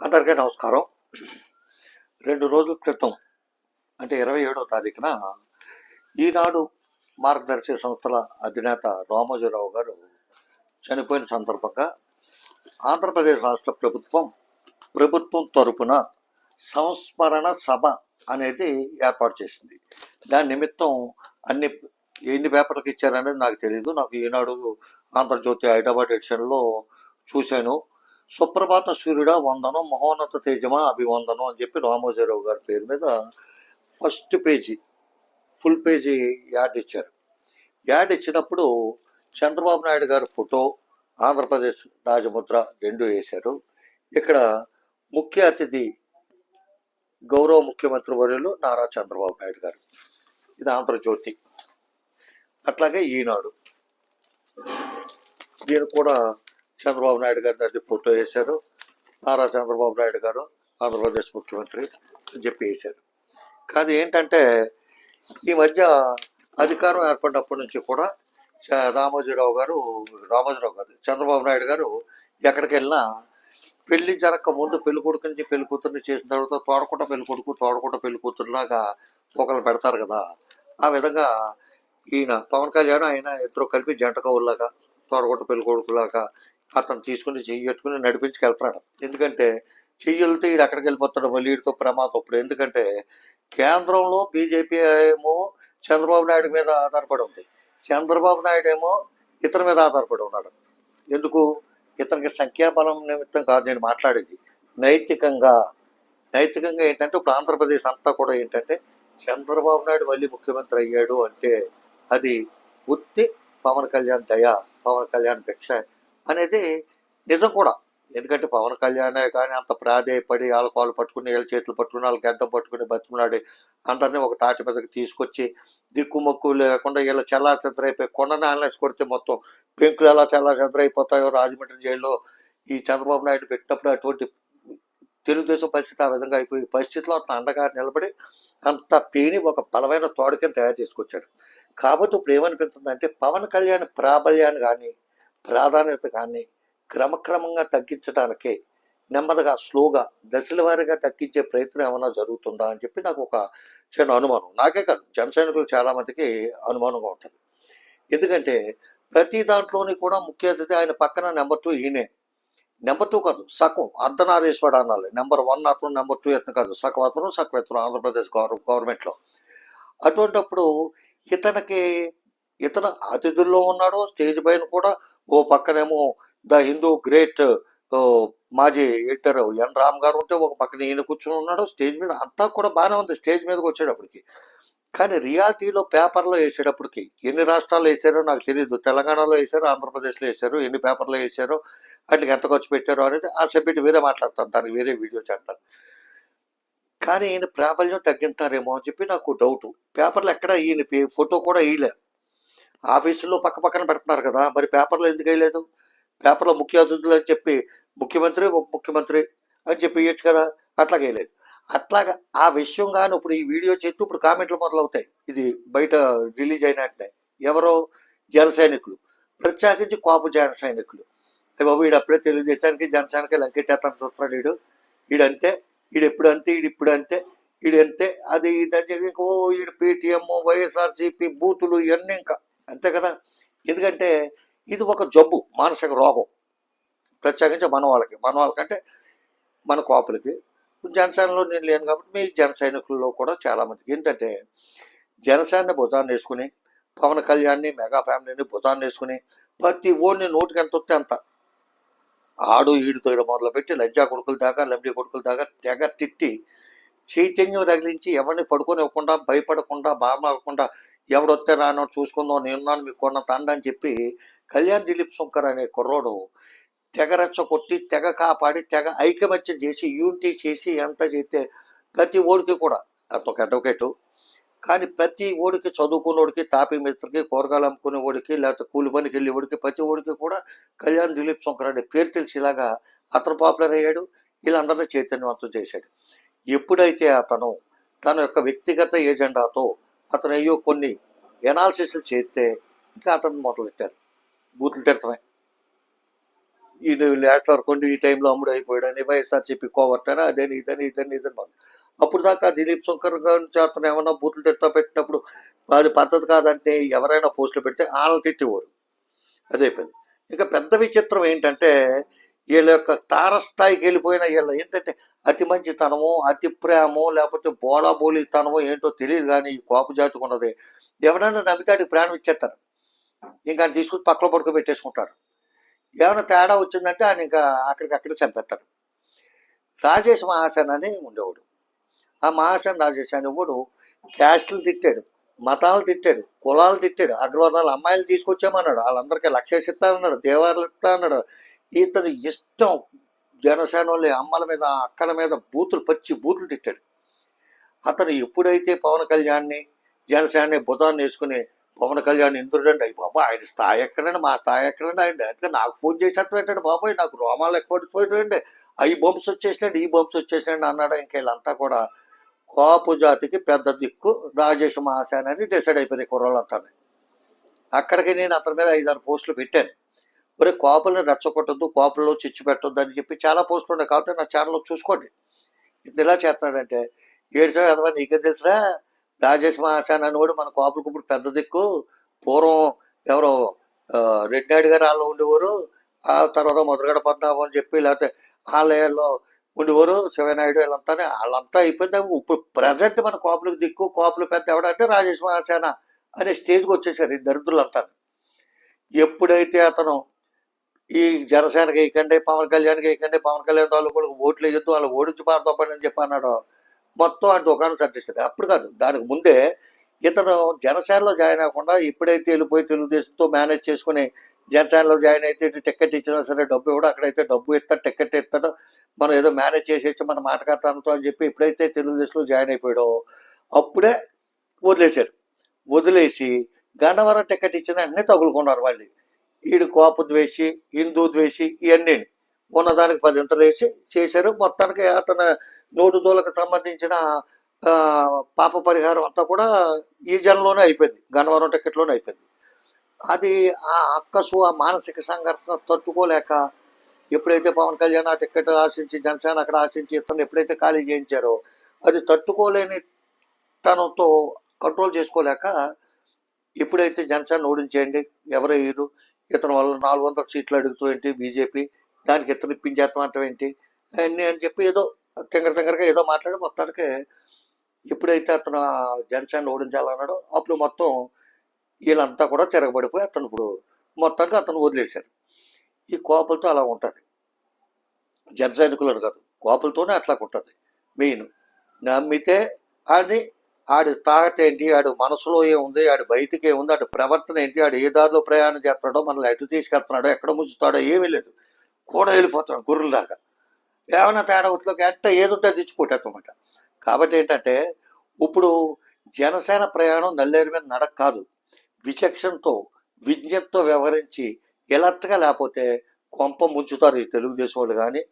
అందరికీ నమస్కారం. రెండు రోజుల క్రితం అంటే ఇరవై ఏడో తారీఖున ఈనాడు మార్గదర్శి సంస్థల అధినేత రామోజీరావు గారు చనిపోయిన సందర్భంగా ఆంధ్రప్రదేశ్ రాష్ట్ర ప్రభుత్వం ప్రభుత్వం తరపున సంస్మరణ సభ అనేది ఏర్పాటు చేసింది. దాని నిమిత్తం అన్ని ఎన్ని పేపర్లకు ఇచ్చారనేది నాకు తెలియదు నాకు ఈనాడు ఆంధ్రజ్యోతి హైదరాబాద్ ఎడిషన్లో చూశాను. సుప్రభాత సూర్యుడా వందనం మహోన్నత తేజమా అభివందనం అని చెప్పి రామోజీరావు గారి పేరు మీద first page full page ad ఇచ్చారు. యాడ్ ఇచ్చినప్పుడు చంద్రబాబు నాయుడు గారి ఫోటో ఆంధ్రప్రదేశ్ రాజముద్ర రెండు వేశారు. ఇక్కడ ముఖ్య అతిథి గౌరవ ముఖ్యమంత్రి వర్యులు నారా చంద్రబాబు నాయుడు గారు. ఇది ఆంధ్రజ్యోతి. అట్లాగే ఈనాడు. దీనికి కూడా చంద్రబాబు నాయుడు గారి అది ఫోటో వేశారు. నారా చంద్రబాబు నాయుడు గారు ఆంధ్రప్రదేశ్ ముఖ్యమంత్రి అని చెప్పి వేశారు. కాదు ఏంటంటే ఈ మధ్య అధికారం ఏర్పడినప్పటి నుంచి కూడా చ- రామోజీరావు గారు రామోజీరావు గారు చంద్రబాబు నాయుడు గారు ఎక్కడికి వెళ్ళినా పెళ్ళి జరగక ముందు పెళ్ళి కొడుకు నుంచి పెళ్ళి కూతుర్ని చేసిన తర్వాత తోడకుంట పెళ్ళి కొడుకు తోడకుంట పెళ్ళి కూతురులాగా ఒకళ్ళు పెడతారు కదా. ఆ విధంగా ఈయన పవన్ కళ్యాణ్ ఆయన ఇద్దరు కలిపి జంట కవుల్లాగా తోడగొట్ట పెళ్ళి కొడుకులాగా అతను తీసుకుని చెయ్యి పెట్టుకుని నడిపించుకెళ్తున్నాడు. ఎందుకంటే చెయ్యులతో ఈడు అక్కడికి వెళ్ళిపోతాడు మళ్ళీ వీడితో ప్రమాదం అప్పుడు. ఎందుకంటే కేంద్రంలో బీజేపీ ఏమో చంద్రబాబు నాయుడు మీద ఆధారపడి ఉంది. చంద్రబాబు నాయుడు ఏమో ఇతని మీద ఆధారపడి ఉన్నాడు. ఎందుకు? ఇతనికి సంఖ్యాబలం నిమిత్తం కాదు నేను మాట్లాడేది. నైతికంగా నైతికంగా ఏంటంటే ఇప్పుడు ఆంధ్రప్రదేశ్ అంతా కూడా ఏంటంటే చంద్రబాబు నాయుడు మళ్ళీ ముఖ్యమంత్రి అయ్యాడు అంటే అది ఉత్తి పవన్ కళ్యాణ్ దయ పవన్ కళ్యాణ్ భిక్ష అనేది నిజం కూడా. ఎందుకంటే పవన్ కళ్యాణే కానీ అంత ప్రాధేయపడి ఆల్కహాల్ పట్టుకుని వీళ్ళ చేతులు పట్టుకుని వాళ్ళ గడ్డం పట్టుకుని బతిమలాడి అందరినీ ఒక తాటి మీదకి తీసుకొచ్చి దిక్కుమొక్కు లేకుండా వీళ్ళ చల్లా చెదరైపోయి కొండ ఆన్లైన్స్ కొడితే మొత్తం పెంకులు ఎలా చల్లా చెదరైపోతాయో రాజమండ్రి జైల్లో ఈ చంద్రబాబు నాయుడు పెట్టినప్పుడు అటువంటి తెలుగుదేశం పరిస్థితి ఆ విధంగా అయిపోయి పరిస్థితిలో అతను అండగా నిలబడి అంత పేని ఒక బలమైన తోడు కింద తయారు చేసుకొచ్చాడు. కాబట్టి ఇప్పుడు ఏమనిపిస్తుందంటే పవన్ కళ్యాణ్ ప్రాబల్యాన్ని కానీ ప్రాధాన్యత కానీ క్రమక్రమంగా తగ్గించడానికే నెమ్మదిగా స్లోగా దశల వారీగా తగ్గించే ప్రయత్నం ఏమైనా జరుగుతుందా అని చెప్పి నాకు ఒక చిన్న అనుమానం. నాకే కాదు జన సైనికులు చాలా మందికి అనుమానంగా ఉంటుంది. ఎందుకంటే ప్రతి దాంట్లోని కూడా ముఖ్య అతిథి ఆయన పక్కన నెంబర్ టూ ఈయనే. నెంబర్ టూ కాదు సగం అర్ధనారీశ్వరుడు అనాలి. నెంబర్ వన్ అతను నెంబర్ టూ ఎత్తున కాదు సగం అతను సగం ఎత్తున ఆంధ్రప్రదేశ్ గవర్ గవర్నమెంట్లో. అటువంటప్పుడు ఇతనికి ఇతను అతిథుల్లో ఉన్నాడు స్టేజ్ పైన కూడా ఓ పక్కనేమో ద హిందూ గ్రేట్ మాజీ ఎడిటర్ ఎన్ రామ్ గారు ఉంటే ఒక పక్కన ఈయన కూర్చుని ఉన్నాడు స్టేజ్ మీద అంతా కూడా బాగానే ఉంది స్టేజ్ మీదకి వచ్చేటప్పటికి. కానీ రియాలిటీలో పేపర్లో వేసేటప్పటికి ఎన్ని రాష్ట్రాల్లో వేసారో నాకు తెలియదు తెలంగాణలో వేసారు ఆంధ్రప్రదేశ్లో వేసారు ఎన్ని పేపర్లో వేసారో వాటికి ఎంత ఖర్చు పెట్టారో అనేది ఆ సబ్జెక్ట్ వేరే మాట్లాడతాను దానికి వేరే వీడియో చేస్తాను. కానీ ఈయన ప్రాబల్యం తగ్గించారేమో అని చెప్పి నాకు డౌట్. పేపర్లు ఎక్కడ ఈయన పే- ఫోటో కూడా వేయలే. ఆఫీసులో పక్క పక్కన పెడుతున్నారు కదా మరి పేపర్లో ఎందుకు వేయలేదు? పేపర్లో ముఖ్య అతిథులు అని చెప్పి ముఖ్యమంత్రి ఉప ముఖ్యమంత్రి అని చెప్పి ఇవ్వచ్చు కదా అట్లాగే వేయలేదు. అట్లాగా ఆ విషయం కానీ ఇప్పుడు ఈ వీడియో చేస్తూ ఇప్పుడు కామెంట్లు మొదలవుతాయి. ఇది బయట రిలీజ్ అయినట్టే ఎవరో జన సైనికులు ప్రత్యేకించి కాపు జన సైనికులు. బాబు వీడు అప్పుడే తెలుగుదేశానికి జనసేనకి లంకెట్టేస్తాను చూస్తున్నాడు వీడు వీడంతే వీడు ఎప్పుడు అంతే వీడు ఇప్పుడు అంతే అది ఇది అని చెప్పి ఓ వీడు పేటిఎం వైఎస్ఆర్సీపీ బూతులు ఇవన్నీ ఇంకా. అంతే కదా? ఎందుకంటే ఇది ఒక జబ్బు మానసిక రోగం. ప్రత్యేకించి మన వాళ్ళకి మన వాళ్ళకంటే మన కాపులకి. జనసేనలో నేను లేను కాబట్టి మీ జన సైనికుల్లో కూడా చాలామందికి ఏంటంటే జనసేన భుజాన్ని వేసుకుని పవన్ కళ్యాణ్ని మెగా ఫ్యామిలీని భుజాన్ని వేసుకుని ప్రతి ఓడిని నోటికి ఎంత వస్తే అంత. ఆడు ఈడుతో ఈడ మొదలుపెట్టి లజ్జా కొడుకుల దాకా లంబడి కొడుకుల దాకా తెగ తిట్టి చైతన్యం తగిలించి ఎవరిని పడుకొని ఇవ్వకుండా భయపడకుండా బాధపడకుండా ఎవడొస్తే రానో చూసుకుందాం నేనున్నాను మీకు కొన్న తండ అని చెప్పి కళ్యాణ్ దిలీప్ శంకర్ అనే కుర్రోడు తెగ రెచ్చ కొట్టి తెగ కాపాడి తెగ ఐకమత్యం చేసి యూనిటీ చేసి ఎంత చేస్తే ప్రతి ఓడికి కూడా అదొక అడ్వకేటు కానీ ప్రతి ఓడికి చదువుకున్నోడికి తాపి మిత్రకి కూరగాయలు అమ్ముకునే ఓడికి లేకపోతే కూలి పనికి వెళ్ళే ఓడికి ప్రతి ఓడికి కూడా కళ్యాణ్ దిలీప్ శంకర్ అనే పేరు తెలిసేలాగా అతను పాపులర్ అయ్యాడు. వీళ్ళందరినీ చైతన్యవంతం చేశాడు. ఎప్పుడైతే అతను తన యొక్క వ్యక్తిగత ఏజెండాతో అతను అయ్యో కొన్ని ఎనాలిసిస్లు చేస్తే ఇంకా అతను మొదలెట్టారు బూతులు తిడతామే. ఈయన లాస్ట్ వరకు ఈ టైంలో అమ్ముడు అయిపోయాడని వైఎస్ఆర్ చెప్పి కోవర్టని అదేని ఇదని ఇదని ఇదని అప్పుడు దాకా దిలీప్ శంకర్ గారి అతను ఏమన్నా బూతులు తిట్టా పెట్టినప్పుడు అది పద్ధతి కాదంటే ఎవరైనా పోస్టులు పెడితే వాళ్ళని తిట్టేవారు. అదే పెద్ద. ఇంకా పెద్ద విచిత్రం ఏంటంటే వీళ్ళ యొక్క తారస్థాయికి వెళ్ళిపోయిన వీళ్ళ ఏంటంటే అతి మంచితనము అతి ప్రేమో లేకపోతే బోళాబోలితనమో ఏంటో తెలియదు కానీ ఈ కోప జాతికి ఉన్నది. ఎవరైనా నమ్మితాడికి ప్రాణం ఇచ్చేస్తారు. ఇంకా ఆయన తీసుకుని పక్కన పడుకోబెట్టేసుకుంటారు ఏమైనా తేడా వచ్చిందంటే ఆయన ఇంకా అక్కడికి అక్కడే చంపేస్తారు. రాజేష్ మహాసేన్ అని ఉండేవాడు. ఆ మహాసేన్ రాజేష్ అనేవాడు క్యాస్ట్లు తిట్టాడు మతాలు తిట్టాడు కులాలు తిట్టాడు అగ్రవర్ణాలు అమ్మాయిలు తీసుకొచ్చామన్నాడు వాళ్ళందరికీ లక్ష్యసి ఇస్తా అన్నాడు దేవాలయాలు ఇస్తా అన్నాడు ఇతను ఇష్టం జనసేన వాళ్ళే అమ్మల మీద అక్కల మీద బూతులు పచ్చి బూతులు తిట్టాడు. అతను ఎప్పుడైతే పవన్ కళ్యాణ్ని జనసేన భుజాన్ని వేసుకుని పవన్ కళ్యాణ్ ఇంద్రుడండి అయ్యి బాబా ఆయన స్థాయి ఎక్కడండి? మా స్థాయి ఎక్కడండి? ఆయన డైరెక్ట్గా నాకు ఫోన్ చేసేటట్టు ఏంటంటే బాబాయ్? నాకు రోమాలు ఎక్కువ పడిపోయాడు అవి బొమ్స్ వచ్చేసినాడు ఈ బొమ్స్ వచ్చేసినాడు అన్నాడు. ఇంకా వీళ్ళంతా కూడా కోపు జాతికి పెద్ద దిక్కు. రాజేష్ మహాసేన అని డిసైడ్ అయిపోయినాయి కుర్రోళ్ళంతా అక్కడికి నేను అతని మీద ఐదారు పోస్టులు పెట్టాను. ఒరే కోపల్ని రెచ్చగొట్టద్దు కోపంలో చిచ్చు పెట్టద్దు అని చెప్పి చాలా పోస్టులు ఉన్నాయి. కాబట్టి నా ఛానల్లో చూసుకోండి. ఇది ఎలా చేస్తున్నాడంటే ఏడు సార్ నీకే తెలుసురా? రాజేష్ మహాశాన్ అని కూడా మన కోపలకు ఇప్పుడు పెద్ద దిక్కు. పూర్వం ఎవరో ఆ, రెడ్డినాయుడు గారు వాళ్ళు ఉండేవారు. ఆ తర్వాత మొదలుగడ పద్మనాభం అని చెప్పి లేకపోతే ఆలయాల్లో ఉండేవారు. శివనాయుడు వీళ్ళంతా వాళ్ళంతా అయిపోయింది. ఇప్పుడు ప్రజెంట్ మన కోపలకు దిక్కు కోపలు పెద్ద ఎవడంటే రాజేష్ మహాసేన అనే స్టేజ్కి వచ్చేసారు ఈ దరిద్రులంతా. ఎప్పుడైతే అతను ఈ జనసేనకి వేయకండి పవన్ కళ్యాణ్కి వేయకండి పవన్ కళ్యాణ్ వాళ్ళు కూడా ఓట్లు వేయొద్దు వాళ్ళు ఓడించి పారదోపండి అని చెప్పి అన్నాడు. మొత్తం ఆ దుకాణం సర్దిస్తాడు అప్పుడు కాదు దానికి ముందే ఇతను జనసేనలో జాయిన్ అవ్వకుండా ఇప్పుడైతే వెళ్ళిపోయి తెలుగుదేశంతో మేనేజ్ చేసుకుని జనసేనలో జాయిన్ అయితే టికెట్ ఇచ్చినా సరే డబ్బు కూడా అక్కడైతే డబ్బు ఇస్తాడు టికెట్ ఇస్తాడు మనం ఏదో మేనేజ్ చేసేసి మన మాటకర్తలతో అని చెప్పి ఎప్పుడైతే తెలుగుదేశంలో జాయిన్ అయిపోయాడో. అప్పుడే వదిలేశారు. వదిలేసి గన్నవరం టికెట్ ఇచ్చిన వెంటనే తగులుకున్నారు వాళ్ళు ఈడు కోప ద్వేషి హిందూ ద్వేషి ఇవన్నీ ఉన్నదానికి పదింతలు వేసి చేశారు. మొత్తానికి అతను నోటు దూలకు సంబంధించిన పాప పరిహారం అంతా కూడా ఈ జనంలోనే అయిపోయింది. గన్నవరం టికెట్లోనే అయిపోయింది. అది ఆ అక్కసు ఆ మానసిక సంఘర్షణ తట్టుకోలేక ఎప్పుడైతే పవన్ కళ్యాణ్ ఆ టికెట్ ఆశించి జనసేన అక్కడ ఆశించి ఇతను ఎప్పుడైతే ఖాళీ చేయించారో అది తట్టుకోలేని తనతో కంట్రోల్ చేసుకోలేక ఎప్పుడైతే జనసేన ఓడించేయండి ఎవరు వేయరు ఇతని వల్ల నాలుగు వందల సీట్లు అడుగుతూ ఏంటి బీజేపీ? దానికి ఇతను ఇప్పించేస్తాం అంటే ఏంటి? అన్నీ అని చెప్పి ఏదో తింగర తింగరగా ఏదో మాట్లాడి మొత్తానికి ఎప్పుడైతే అతను జనసేన ఓడించాలన్నాడో అప్పుడు మొత్తం వీళ్ళంతా కూడా తిరగబడిపోయి అతను ఇప్పుడు మొత్తానికి అతను వదిలేశారు. ఈ కోపలతో అలా ఉంటుంది. జన సైనికులను కాదు కోపలతోనే అట్లా ఉంటుంది మెయిన్ నమ్మితే ఆడి ఆడి తాగత ఏంటి? ఆడు మనసులో ఏముంది? ఆడి బయటికి ఏముంది? ఆడు ప్రవర్తన ఏంటి? ఆడు ఏ దారిలో ప్రయాణం చేస్తున్నాడో మనల్ని ఎటు తీసుకెళ్తున్నాడో ఎక్కడ ముంచుతాడో ఏమీ లేదు. కూడా వెళ్ళిపోతాం గుర్రులాగా ఏమైనా తేడా ఒట్లోకి అట్ట ఏదుంటే తెచ్చిపోటమాట కాబట్టి ఏంటంటే ఇప్పుడు జనసేన ప్రయాణం నల్లేరు మీద నడక కాదు విచక్షణతో విజ్ఞతతో వ్యవహరించి ఎలర్ట్గా లేకపోతే కొంప ముంచుతారు ఈ తెలుగుదేశం వాళ్ళు కానీ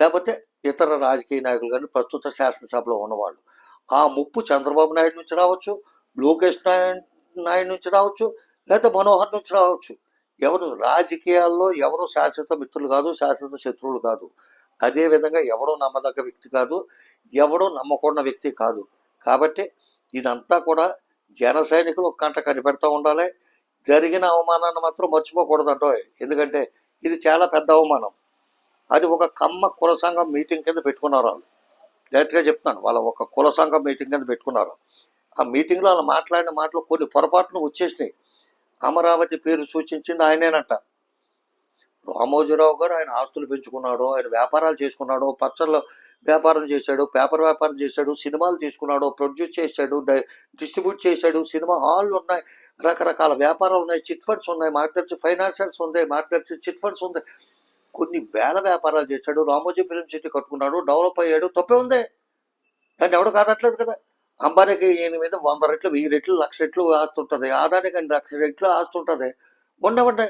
లేకపోతే ఇతర రాజకీయ నాయకులు కానీ ప్రస్తుత శాసనసభలో ఉన్నవాళ్ళు. ఆ ముప్పు చంద్రబాబు నాయుడు నుంచి రావచ్చు లోకేష్ నాయుడు నాయుడు నుంచి రావచ్చు లేకపోతే మనోహర్ నుంచి రావచ్చు. ఎవరు రాజకీయాల్లో ఎవరు శాశ్వత మిత్రులు కాదు శాశ్వత శత్రువులు కాదు. అదే విధంగా ఎవడో నమ్మదగ్గ వ్యక్తి కాదు ఎవడో నమ్మకూడని వ్యక్తి కాదు. కాబట్టి ఇదంతా కూడా జన సైనికులు ఒక కంట కనిపెడతా ఉండాలి. జరిగిన అవమానాన్ని మాత్రం మర్చిపోకూడదు ఎందుకంటే ఇది చాలా పెద్ద అవమానం. అది ఒక కమ్మ కుల సంఘం మీటింగ్ కింద పెట్టుకున్నారు వాళ్ళు. డైరెక్ట్గా చెప్తున్నాను. వాళ్ళ ఒక కుల సంఘం మీటింగ్ అని పెట్టుకున్నారు. ఆ మీటింగ్లో వాళ్ళు మాట్లాడిన మాటలు కొన్ని పొరపాట్లు వచ్చేసినాయి. అమరావతి పేరు సూచించింది ఆయనేనంట. రామోజీరావు గారు ఆయన ఆస్తులు పెంచుకున్నాడు ఆయన వ్యాపారాలు చేసుకున్నాడు పచ్చళ్ళ వ్యాపారం చేశాడు పేపర్ వ్యాపారం చేశాడు సినిమాలు తీసుకున్నాడు ప్రొడ్యూస్ చేశాడు డై- డిస్ట్రిబ్యూట్ చేశాడు సినిమా హాల్ ఉన్నాయి రకరకాల వ్యాపారాలు ఉన్నాయి చిట్ ఫండ్స్ ఉన్నాయి మార్కెట్స్ ఫైనాన్షియల్స్ ఉంది మార్కెట్స్ చిట్ ఫండ్స్ ఉంది. కొన్ని వేల వ్యాపారాలు చేశాడు. రామోజీ ఫిలిం సిటీ కట్టుకున్నాడు. డెవలప్ అయ్యాడు. తప్పే ఉందే. దాన్ని ఎవడు కాదట్లేదు కదా. అంబానీకి ఈయన మీద వంద రెట్లు వెయ్యి రెట్లు లక్ష రెట్లు ఆస్తుంటుంది. ఆదానికి అన్ని లక్ష రెట్లు ఆస్తుంటుంది. ఉండవండి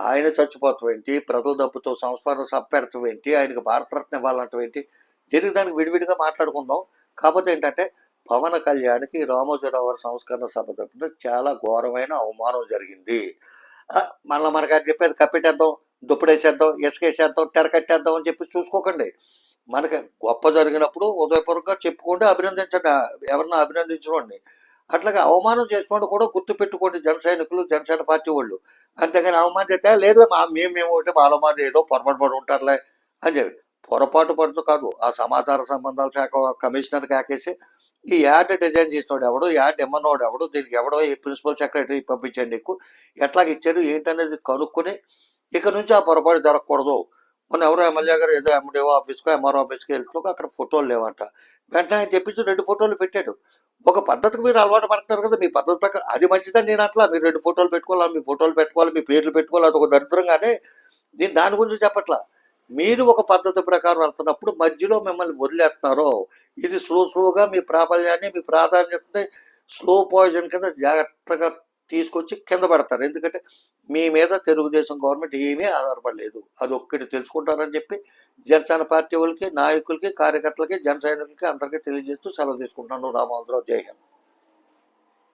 ఆయన చచ్చిపోతాం ఏంటి? ప్రజల డబ్బుతో సంస్కారం సప్పెడతాం ఏంటి? ఆయనకు భారతరత్న ఇవ్వాలంటాం ఏంటి? దీనికి దానికి విడివిడిగా మాట్లాడుకుందాం. కాకపోతే ఏంటంటే పవన్ కళ్యాణ్కి రామోజీరావు గారి సంస్కరణ సభ తరపున చాలా ఘోరమైన అవమానం జరిగింది. మళ్ళీ మనకి అది చెప్పేది కప్పెట్టేద్దాం దుప్పడేసేద్దాం ఇసుకేసేద్దాం తెరకట్టేద్దాం అని చెప్పి చూసుకోకండి. మనకి గొప్ప జరిగినప్పుడు ఉదయపూర్వకంగా చెప్పుకోండి అభినందించండి ఎవరన్నా అభినందించండి అట్లాగే అవమానం చేసుకోండి కూడా గుర్తు పెట్టుకోండి జన సైనికులు జనసేన పార్టీ వాళ్ళు. అంతేగాని అవమానం చేస్తే లేదు మా మేము మేము ఒకటి మాలో మాది ఏదో పొరపాటు పడి ఉంటారులే అని చెప్పి. పొరపాటు పడుతూ కాదు ఆ సమాచార సంబంధాల శాఖ కమిషనర్ కాకేసి ఈ యాడ్ డిజైన్ చేసినోడు ఎవడు యాడ్ ఇమ్మన్నోడు ఎవడు దీనికి ఎవడో ఈ ప్రిన్సిపల్ సెక్రటరీ పంపించండి నీకు ఎట్లాగ ఇచ్చారు ఏంటనేది కనుక్కొని ఇక నుంచి ఆ పొరపాటు జరగకూడదు. మొన్న ఎవరో ఎమ్మెల్యే గారు ఏదో ఎండిఓ ఆఫీస్కో ఎంఆర్ఓ ఆఫీస్కి వెళ్తూ అక్కడ ఫోటోలు లేవంట. వెంటనే ఆయన తెప్పించి రెండు ఫోటోలు పెట్టాడు. ఒక పద్ధతికి మీరు అలవాటు పడతారు కదా మీ పద్ధతి ప్రకారం అది మంచిదని నేను అట్లా మీరు రెండు ఫోటోలు పెట్టుకోవాలి మీ ఫోటోలు పెట్టుకోవాలి మీ పేర్లు పెట్టుకోవాలి అది ఒక దరిద్రంగానే నేను దాని గురించి చెప్పట్లా. మీరు ఒక పద్ధతి ప్రకారం వెళ్తున్నప్పుడు మధ్యలో మిమ్మల్ని వదిలేస్తున్నారో ఇది స్లో స్లోగా మీ ప్రాబల్యాన్ని మీ ప్రాధాన్యతని స్లో పాయిజన్ కింద జాగ్రత్తగా తీసుకొచ్చి కింద పెడతారు. ఎందుకంటే మీ మీద తెలుగుదేశం గవర్నమెంట్ ఏమీ ఆధారపడలేదు. అది ఒక్కటి తెలుసుకుంటారని చెప్పి జనసేన పార్టీ వాళ్ళకి నాయకులకి కార్యకర్తలకి జన సైనికులకి అందరికీ తెలియజేస్తూ సెలవు తీసుకుంటున్నాను. రామోదరావు రావు జై హింద్.